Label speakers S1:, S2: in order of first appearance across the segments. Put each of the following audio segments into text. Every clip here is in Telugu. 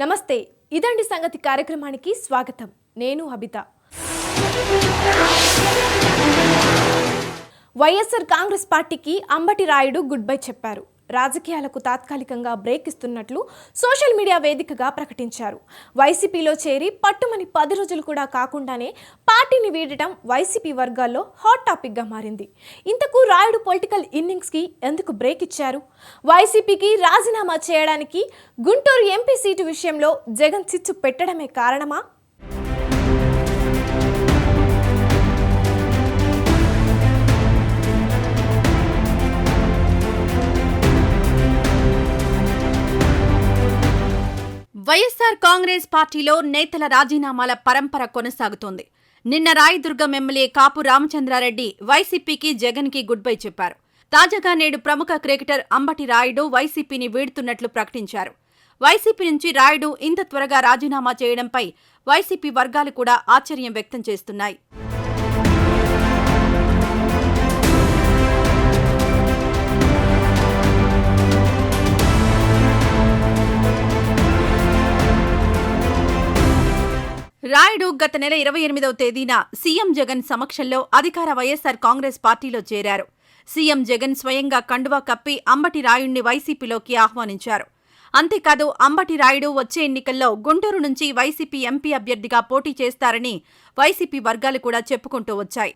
S1: నమస్తే. ఇదండి సంగతి కార్యక్రమానికి స్వాగతం. నేను అబిత. వైఎస్ఆర్ కాంగ్రెస్ పార్టీకి అంబటి రాయుడు గుడ్ బై చెప్పారు. రాజకీయాలకు తాత్కాలికంగా బ్రేక్ ఇస్తున్నట్లు సోషల్ మీడియా వేదికగా ప్రకటించారు. వైసీపీలో చేరి పట్టుమని పది రోజులు కూడా కాకుండానే పార్టీని వీడటం వైసీపీ వర్గాల్లో హాట్ టాపిక్గా మారింది. ఇంతకు రాయుడు పొలిటికల్ ఇన్నింగ్స్కి ఎందుకు బ్రేక్ ఇచ్చారు? వైసీపీకి రాజీనామా చేయడానికి గుంటూరు ఎంపీ సీటు విషయంలో జగన్ చిచ్చు పెట్టడమే కారణమా?
S2: వైఎస్సార్ కాంగ్రెస్ పార్టీలో నేతల రాజీనామాల పరంపర కొనసాగుతోంది. నిన్న రాయదుర్గం ఎమ్మెల్యే కాపు రామచంద్రారెడ్డి వైసీపీకి జగన్కి గుడ్ బై చెప్పారు. తాజాగా నేడు ప్రముఖ క్రికెటర్ అంబటి రాయుడు వైసీపీని వీడుతున్నట్లు ప్రకటించారు. వైసీపీ నుంచి రాయుడు ఇంత త్వరగా రాజీనామా చేయడంపై వైసీపీ వర్గాలు కూడా ఆశ్చర్యం వ్యక్తం చేస్తున్నాయి. రాయుడు గత నెల ఇరవై ఎనిమిదవ తేదీన సీఎం జగన్ సమక్షంలో అధికార వైఎస్సార్ కాంగ్రెస్ పార్టీలో చేరారు. సీఎం జగన్ స్వయంగా కండువా కప్పి అంబటి రాయుణ్ణి వైసీపీలోకి ఆహ్వానించారు. అంతేకాదు అంబటి రాయుడు వచ్చే ఎన్నికల్లో గుంటూరు నుంచి వైసీపీ ఎంపీ అభ్యర్థిగా పోటీ చేస్తారని వైసీపీ వర్గాలు కూడా చెప్పుకుంటూ వచ్చాయి.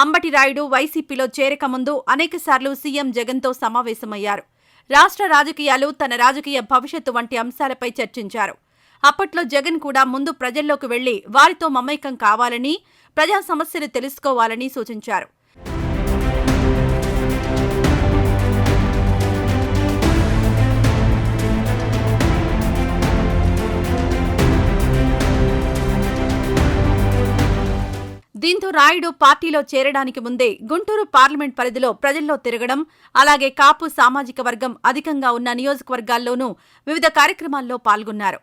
S2: అంబటి రాయుడు వైసీపీలో చేరక ముందు అనేకసార్లు సీఎం జగన్తో సమావేశమయ్యారు. రాష్ట్ర రాజకీయాలు తన రాజకీయ భవిష్యత్తు వంటి అంశాలపై చర్చించారు. అప్పట్లో జగన్ కూడా ముందు ప్రజల్లోకి వెళ్ళి వారితో మమైకం కావాలని ప్రజా సమస్యలు తెలుసుకోవాలని సూచించారు. రాయుడు పార్టీలో చేరడానికి ముందే గుంటూరు పార్లమెంట్ పరిధిలో ప్రజల్లో తిరగడం అలాగే కాపు సామాజిక వర్గం అధికంగా ఉన్న నియోజకవర్గాల్లోనూ వివిధ కార్యక్రమాల్లో పాల్గొన్నారు.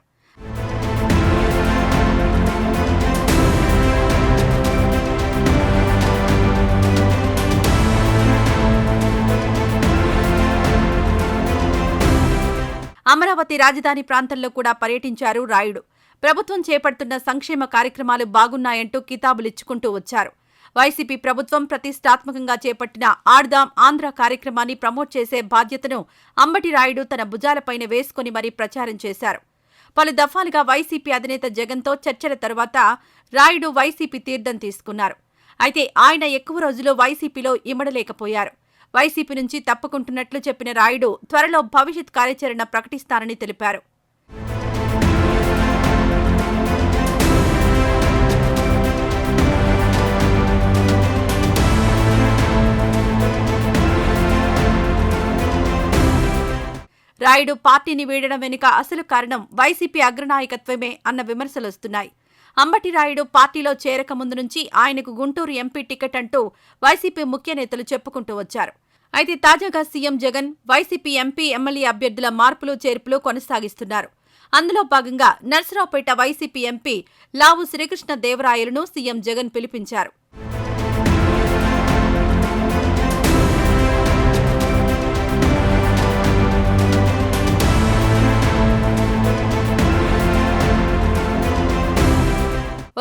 S2: అమరావతి రాజధాని ప్రాంతంలో కూడా పర్యటించారు రాయుడు. ప్రభుత్వం చేపడుతున్న సంక్షేమ కార్యక్రమాలు బాగున్నాయంటూ కితాబులిచ్చుకుంటూ వచ్చారు. వైసీపీ ప్రభుత్వం ప్రతిష్టాత్మకంగా చేపట్టిన ఆడ్దాం ఆంధ్ర కార్యక్రమాన్ని ప్రమోట్ చేసే బాధ్యతను అంబటి రాయుడు తన భుజాలపైన వేసుకుని మరీ ప్రచారం చేశారు. పలు దఫాలుగా వైసీపీ అధినేత జగన్తో చర్చల తరువాత రాయుడు వైసీపీ తీర్థం తీసుకున్నారు. అయితే ఆయన ఎక్కువ రోజులు వైసీపీలో ఇమడలేకపోయారు. వైసీపీ నుంచి తప్పుకుంటున్నట్లు చెప్పిన రాయుడు త్వరలో భవిష్యత్ కార్యాచరణ ప్రకటిస్తానని తెలిపారు. రాయుడు పార్టీని వీడడం వెనుక అసలు కారణం వైసీపీ అగ్రనాయకత్వమే అన్న విమర్శలొస్తున్నాయి అంబటి రాయుడు పార్టీలో చేరక ముందు నుంచి ఆయనకు గుంటూరు ఎంపీ టికెట్ అంటూ వైసీపీ ముఖ్య నేతలు చెప్పుకుంటూ వచ్చారు. అయితే తాజాగా CM Jagan YCP MP MLA అభ్యర్థుల మార్పులు చేర్పులు కొనసాగిస్తున్నారు. అందులో భాగంగా నర్సరావుపేట వైసీపీ ఎంపీ లావు శ్రీకృష్ణ దేవరాయలను సీఎం జగన్ పిలిపించారు.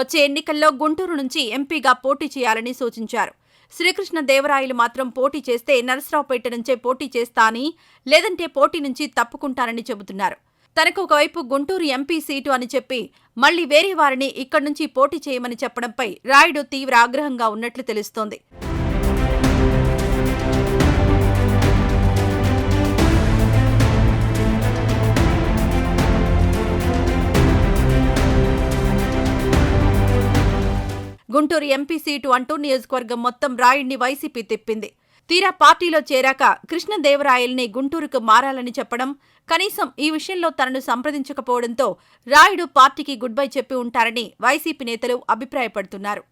S2: వచ్చే ఎన్నికల్లో గుంటూరు నుంచి ఎంపీగా పోటీ చేయాలని సూచించారు. శ్రీకృష్ణ దేవరాయలు మాత్రం పోటీ చేస్తే నరసరావుపేట నుంచే పోటీ చేస్తా అని లేదంటే పోటీ నుంచి తప్పుకుంటానని చెబుతున్నారు. తనకు ఒకవైపు గుంటూరు ఎంపీ సీటు అని చెప్పి మళ్ళీ వేరే వారిని ఇక్కడి నుంచి పోటీ చేయమని చెప్పడంపై రాయుడు తీవ్ర ఆగ్రహంగా ఉన్నట్లు తెలుస్తోంది. గుంటూరు ఎంపీ సీటు అంటూ నియోజకవర్గం మొత్తం రాయుడిని వైసీపీ తిప్పింది. తీరా పార్టీలో చేరాక కృష్ణదేవరాయల్ని గుంటూరుకు మారాలని చెప్పడం కనీసం ఈ విషయంలో తనను సంప్రదించకపోవడంతో రాయుడు పార్టీకి గుడ్ బై చెప్పి ఉంటారని వైసీపీ నేతలు అభిప్రాయపడుతున్నారు.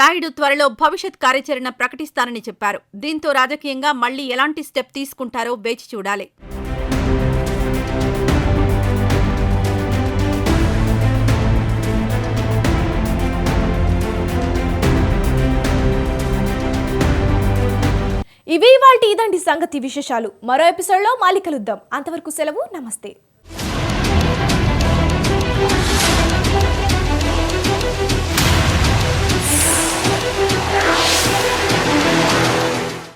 S2: రాయుడు త్వరలో భవిష్యత్ కార్యాచరణ ప్రకటిస్తానని చెప్పారు. దీంతో రాజకీయంగా మళ్ళీ ఎలాంటి స్టెప్ తీసుకుంటారో వేచి చూడాలి.
S1: ఇవి వాటి ఇదండి సంగతి విశేషాలు. మరో ఎపిసోడ్లో మాలికలుద్దాం. అంతవరకు సెలవు. నమస్తే.